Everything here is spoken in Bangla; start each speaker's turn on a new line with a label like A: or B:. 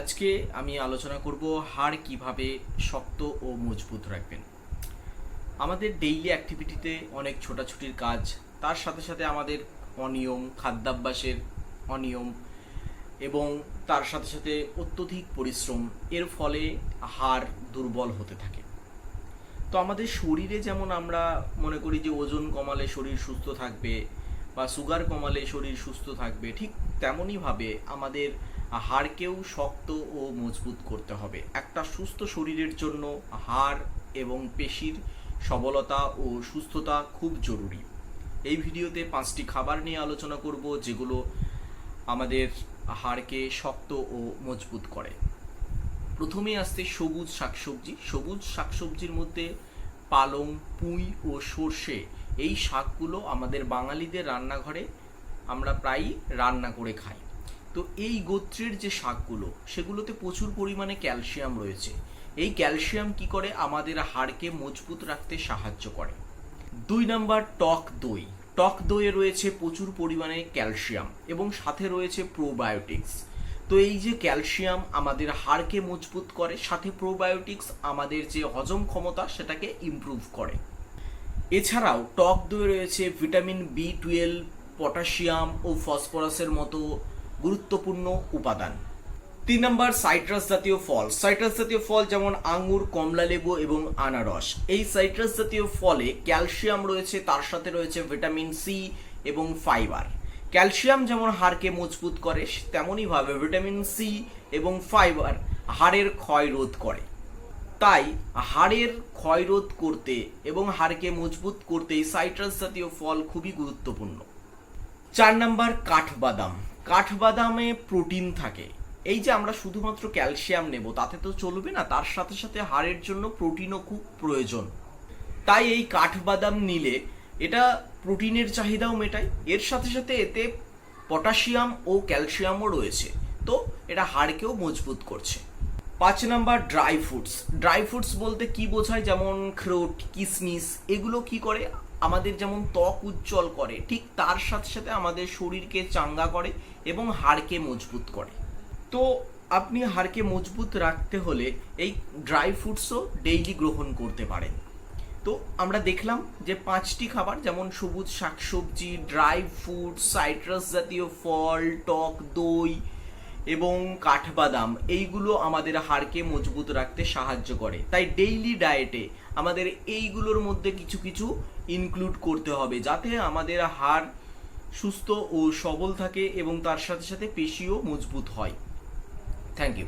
A: আজকে আমি আলোচনা করব হাড় কীভাবে শক্ত ও মজবুত রাখবেন। আমাদের ডেইলি অ্যাক্টিভিটিতে অনেক ছোটাছুটির কাজ, তার সাথে সাথে আমাদের অনিয়ম, খাদ্যাভ্যাসের অনিয়ম এবং তার সাথে সাথে অত্যধিক পরিশ্রম, এর ফলে হাড় দুর্বল হতে থাকে। তো আমাদের শরীরে যেমন আমরা মনে করি যে ওজন কমালে শরীর সুস্থ থাকবে বা সুগার কমালে শরীর সুস্থ থাকবে, ঠিক তেমনইভাবে আমাদের হাড়কেও শক্ত ও মজবুত করতে হবে। একটা সুস্থ শরীরের জন্য হাড় এবং পেশির সবলতা ও সুস্থতা খুব জরুরি। এই ভিডিওতে পাঁচটি খাবার নিয়ে আলোচনা করব, যেগুলো আমাদের হাড়কে শক্ত ও মজবুত করে। প্রথমেই আসছে সবুজ শাকসবজি। সবুজ শাকসবজির মধ্যে পালং, পুঁই ও সর্ষে, এই শাকগুলো আমাদের বাঙালিদের রান্নাঘরে আমরা প্রায়ই রান্না করে খাই। তো এই গোত্রের যে শাকগুলো, সেগুলোতে প্রচুর পরিমাণে ক্যালসিয়াম রয়েছে। এই ক্যালসিয়াম কি করে? আমাদের হাড়কে মজবুত রাখতে সাহায্য করে। দুই নাম্বার, টক দই। টক দইয়ে রয়েছে প্রচুর পরিমাণে ক্যালসিয়াম এবং সাথে রয়েছে প্রোবায়োটিক্স। তো এই যে ক্যালসিয়াম আমাদের হাড়কে মজবুত করে, সাথে প্রোবায়োটিক্স আমাদের যে হজম ক্ষমতা, সেটাকে ইমপ্রুভ করে। এছাড়াও টক দই রয়েছে ভিটামিন বি টুয়েলভ পটাশিয়াম ও ফসফরাসের মতো গুরুত্বপূর্ণ উপাদান। তিন নম্বর, সাইট্রাস জাতীয় ফল। সাইট্রাস জাতীয় ফল যেমন আঙুর কমলা লেবু এবং আনারস। এই সাইট্রাস জাতীয় ফলে ক্যালসিয়াম রয়েছে, তার সাথে রয়েছে ভিটামিন সি এবং ফাইবার। ক্যালসিয়াম যেমন হাড়কে মজবুত করে তেমনইভাবে ভিটামিন সি এবং ফাইবার হাড়ের ক্ষয় রোধ করে। তাই হাড়ের ক্ষয় রোধ করতে এবং হাড়কে মজবুত করতে সাইট্রাস জাতীয় ফল খুবই গুরুত্বপূর্ণ। চার নাম্বার, কাঠবাদাম। কাঠবাদামে প্রোটিন থাকে। এই যে আমরা শুধুমাত্র ক্যালসিয়াম নেব, তাতে তো চলবে না, তার সাথে সাথে হাড়ের জন্য প্রোটিনও খুব প্রয়োজন। তাই এই কাঠবাদাম নিলে এটা প্রোটিনের চাহিদাও মেটায়, এর সাথে সাথে এতে পটাশিয়াম ও ক্যালসিয়ামও রয়েছে। তো এটা হাড়কেও মজবুত করছে। পাঁচ number dry fruits dry fruits বলতে কি বোঝায়? যেমন খ্রোট কিসমিস, এগুলো কি করে? আমাদের যেমন ত্বক উজ্জ্বল করে, ঠিক তার সাথে সাথে আমাদের শরীরকে চাঙ্গা করে এবং হাড়কে মজবুত করে। তো আপনি হাড়কে মজবুত রাখতে হলে এই ড্রাই ফ্রুটসও ডেইলি গ্রহণ করতে পারেন। তো আমরা দেখলাম যে পাঁচটি খাবার, যেমন সবুজ শাকসবজি ড্রাই ফ্রুট সাইট্রাস জাতীয় ফল, টক, দই এবং কাঠবাদাম, এইগুলো আমাদের হাড়কে মজবুত রাখতে সাহায্য করে। তাই ডেইলি ডায়েটে আমাদের এইগুলোর মধ্যে কিছু কিছু ইনক্লুড করতে হবে, যাতে আমাদের হাড় সুস্থ ও সবল থাকে এবং তার সাথে সাথে পেশিও মজবুত হয়। Thank you